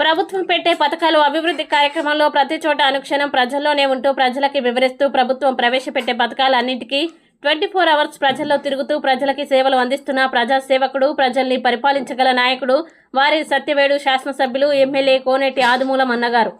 ప్రభుత్వం పెట్టే పథకాలు అభివృద్ధి కార్యక్రమంలో ప్రతి చోట అనుక్షణం ప్రజల్లోనే ఉంటూ ప్రజలకి వివరిస్తూ ప్రభుత్వం ప్రవేశపెట్టే పథకాలన్నింటికీ ట్వంటీ ఫోర్ అవర్స్ ప్రజల్లో తిరుగుతూ ప్రజలకి సేవలు అందిస్తున్న ప్రజాసేవకుడు ప్రజల్ని పరిపాలించగల నాయకుడు వారి సత్యవేడు శాసనసభ్యులు ఎమ్మెల్యే కోనేటి ఆదిమూలం అన్నగారు.